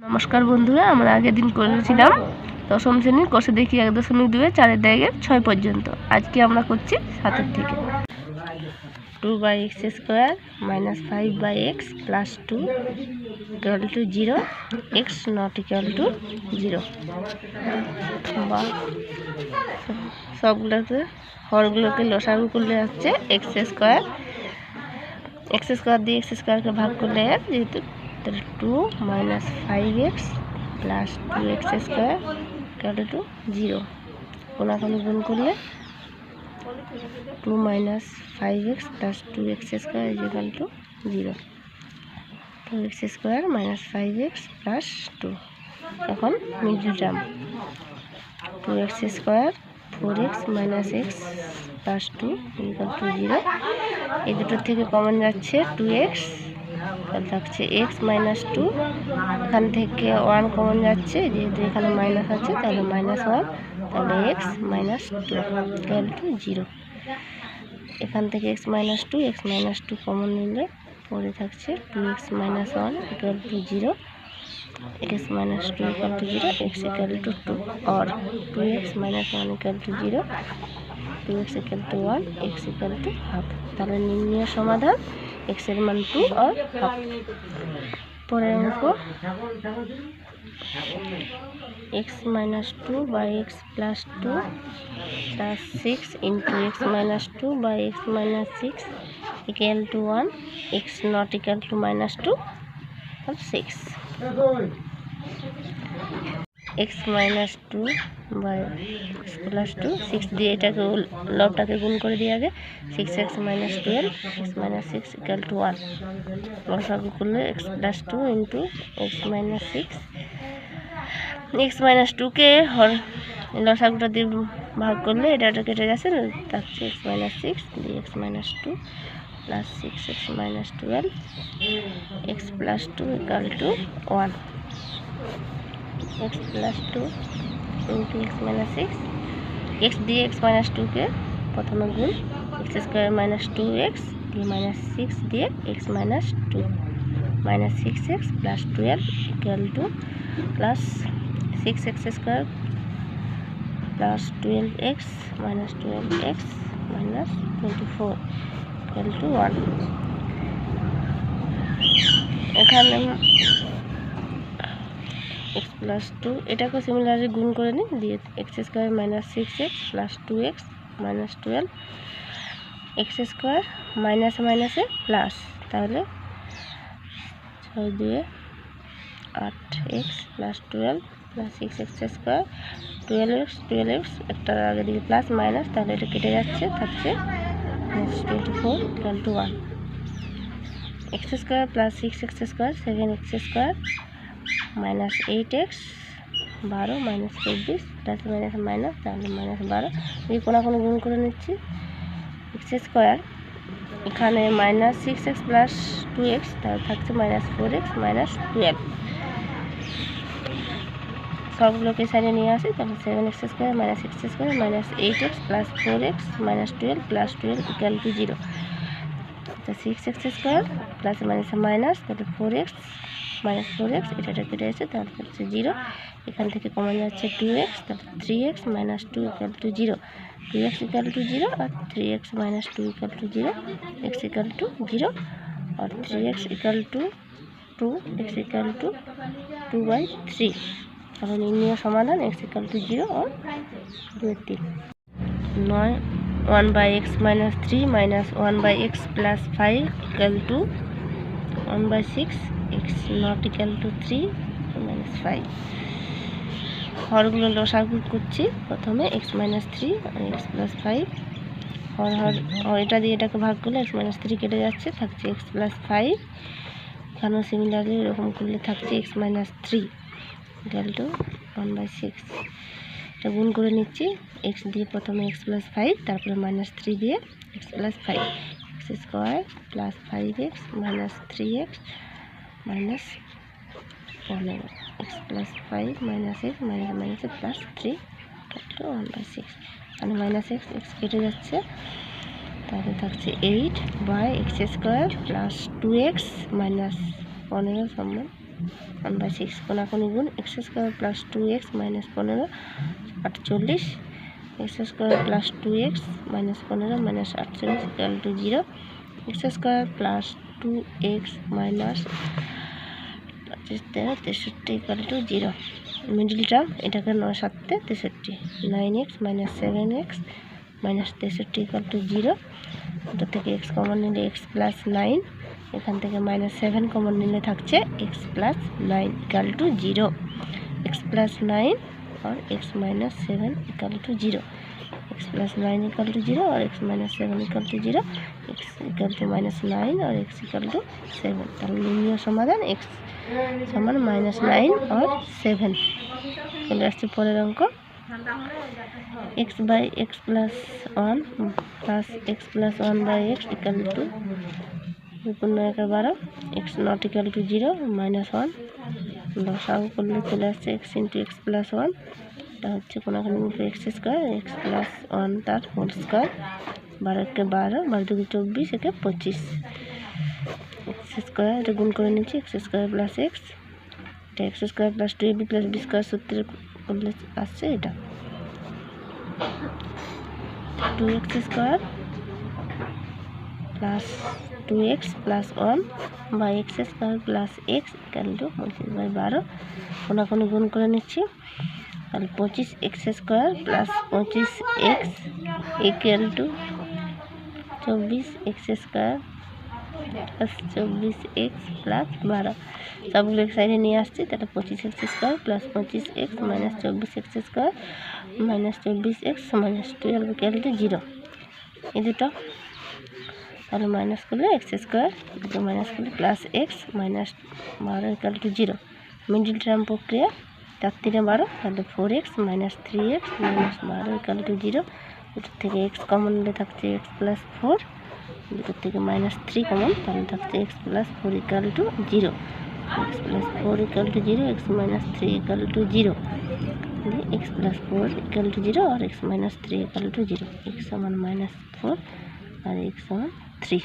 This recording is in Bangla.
নমস্কার বন্ধুরা, আমরা আগের দিন করেছিলাম দশম শ্রেণির কষে দেখি এক দশমিক দুয়ে চারের দাগের ছয় পর্যন্ত। আজকে আমরা করছি সাতের থেকে। Two by x square minus five by x plus two equal to zero, x not equal to zero. বা, সবগুলোতে, হরগুলোকে লসাগু করলে হচ্ছে এক্স স্কোয়ার। এক্স স্কোয়ার দিয়ে এক্স স্কোয়ারকে ভাগ করলে যেহেতু তাহলে two minus five x plus two x square equal to zero কোনাখানি গুণ করলে? Two minus five x plus two x square is to zero two x square minus five x plus two এখন middle term two x square four x minus x plus two equal to zero এই দুটোর থেকে কমন যাচ্ছে টু এক্স থাকছে এক্স মাইনাস টু এখান থেকে ওয়ান কমন যাচ্ছে, যেহেতু এখানে মাইনাস আছে, তাহলে মাইনাস ওয়ান তাহলে x minus two equal to zero এখান থেকে x minus two x minus two common নিলে পরে থাকছে two x minus one equal to zero x minus two equal to zero x equal to two or two x minus one equal to zero two x equal to one x equal to half তাহলে নির্ণয় সমাধান এক্সের মান টু আর হাফ পরের অঙ্ক। X minus two by x plus two plus six into x minus two by x minus six equal to one x not equal to minus two R six x minus two by x plus two six দিয়ে এটাকে লবটাকে গুণ করে দিয়ে আগে six x minus twelve x minus six equal to one লসাগু করলে x plus two into x minus six x minus টুকে হর লসাগুটা দিয়ে ভাগ করলে এটা এটা কেটে গেছে থাকছে এক্স মাইনাস সিক্স দিয়ে x minus two plus six x minus twelve x plus two equal to one x plus two into x minus six x দিয়ে এক্স মাইনাস টুকে প্রথমে গুণ x square minus two x দিয়ে মাইনাস সিক্স দিয়ে x minus two minus six x plus twelve equal to plus six x square plus twelve x minus twelve x minus twenty four equal to one এখানে এক্স প্লাস টু এটাকে সিমিলারলি গুণ করে নিই দিয়ে x square minus six x plus two x minus twelve x square মাইনাসে মাইনাসে প্লাস তাহলে ছয় দুয়ে আট x plus twelve plus six x square twelve x twelve x একটা আগে দিকে প্লাস মাইনাস তাহলে এটা কেটে যাচ্ছে, থাকছে twenty four equal to one x square plus six x square seven x square minus eight x বারো মাইনাস চব্বিশ প্লাস মাইনাস মাইনাস, তাহলে মাইনাস বারো। এই কোনো কোনো গুণ করে নিচ্ছি। এক্স স্কোয়ার, এখানে minus six x plus two x, তাহলে থাকছে minus four x minus twelve. সবগুলোকে সাইডে নিয়ে আসি, তাহলে seven x square minus x square minus eight x plus four x minus twelve plus twelve equal to zero. তো six x square plus minus minus, তাহলে four x minus four x এটাটা কেটে এসে তাহলে হচ্ছে জিরো এখান থেকে কমন যাচ্ছে টু এক্স তারপর three x minus two equal to zero two x equal to zero R three x minus two equal to zero x equal to zero R three x equal to two x equal to two by three কারণ ইন্ডিয়া সমাধান এক্স ইকাল টু জিরো ও দু তিন নয় one by x minus three minus one by x plus five equal to one by six x not equal to three minus five হরগুলো লসাগু করছি, প্রথমে এক্স মাইনাস থ্রি আর এক্স প্লাস ফাইভ হর হর এটা দিয়ে এটাকে ভাগ করলে এক্স মাইনাস থ্রি কেটে যাচ্ছে, থাকছে এক্স প্লাস ফাইভ এখানেও সিমিলারলি এরকম করলে থাকছে x minus three equal to one by six এটা গুণ করে নিচ্ছি এক্স দিয়ে প্রথমে এক্স প্লাস ফাইভ তারপরে মাইনাস থ্রি দিয়ে x plus five x square plus five x minus three x minus পনেরো x plus five minus x minus minus plus three one by six. মানে মাইনাস এক্স এক্স কেটে যাচ্ছে। তাহলে থাকছে eight by x square plus two x minus পনেরো সমান ওয়ান বাই সিক্স। কোনাকুনি গুণ x square plus two x minus পনেরো আটচল্লিশ x square plus two x minus পনেরো মাইনাস আটচল্লিশ equal to zero x square plus two x minus পঁচিশ, তেরো, তেষট্টি equal to zero middle term এটাকে নয় সাতে তেষট্টি। Nine x minus seven x minus তেষট্টি ইকাল টু জিরো ওটা থেকে এক্স কমন নিলে এক্স প্লাস নাইন এখান থেকে মাইনাস সেভেন কমন নিলে থাকছে x plus nine equal to zero x plus nine और x minus seven equal to zero x plus nine equal to zero और x minus seven equal to zero x equal to minus nine और एक्स इक्वल टू सेवन তাহলে লিনিয়ার সমাধান এক্স সমান মাইনাস নাইন আর সেভেন চলে আসছে পরের অঙ্ক x by x plus one plus x plus one by x equal to পূর্ণ একের বারো x not equal to zero minus one লসাগু করলে চলে আসছে x into x plus one এটা হচ্ছে কোনো x square x plus one তার হোল স্কোয়ার বারো একে বারো বারো দুটো চব্বিশ একে পঁচিশ। এক্স স্কোয়ার এটা গুণ করে নিচ্ছি এক্স স্কোয়ার প্লাস এক্স এটা x square plus two a b plus b square সূত্রে করলে আসছে এটা। Two x square plus two x plus one by x square plus x equal to পঁচিশ বাই বারো। কোনাকুনি গুণ করে নিচ্ছি? তাহলে পঁচিশ এক্স স্কোয়ার প্লাস পঁচিশ এক্স ইকুয়াল টু চব্বিশ এক্স স্কোয়ার প্লাস চব্বিশ এক্স প্লাস বারো। সবগুলো এক সাইডে নিয়ে আসছি, তাহলে পঁচিশ এক্স স্কোয়ার প্লাস পঁচিশ এক্স মাইনাস চব্বিশ এক্স স্কোয়ার মাইনাস চব্বিশ x minus twelve equal to zero এই দুটো। তাহলে মাইনাস করলে এক্স স্কোয়ার দুটো মাইনাস করলে প্লাস এক্স মাইনাস বারো equal to zero middle term প্রক্রিয়া চার তিনে বারো তাহলে four x minus three x minus বারো ইকাল টু জিরো দুটোর থেকে এক্স কমন নিলে থাকছে এক্স প্লাস ফোর দুটোর থেকে মাইনাস থ্রি কমন তাহলে থাকছে x plus four equal to zero x plus four equal to zero x minus three equal to zero x plus four equal to zero R x minus three equal to zero x সমান মাইনাস ফোর আর এক্স সমান থ্রি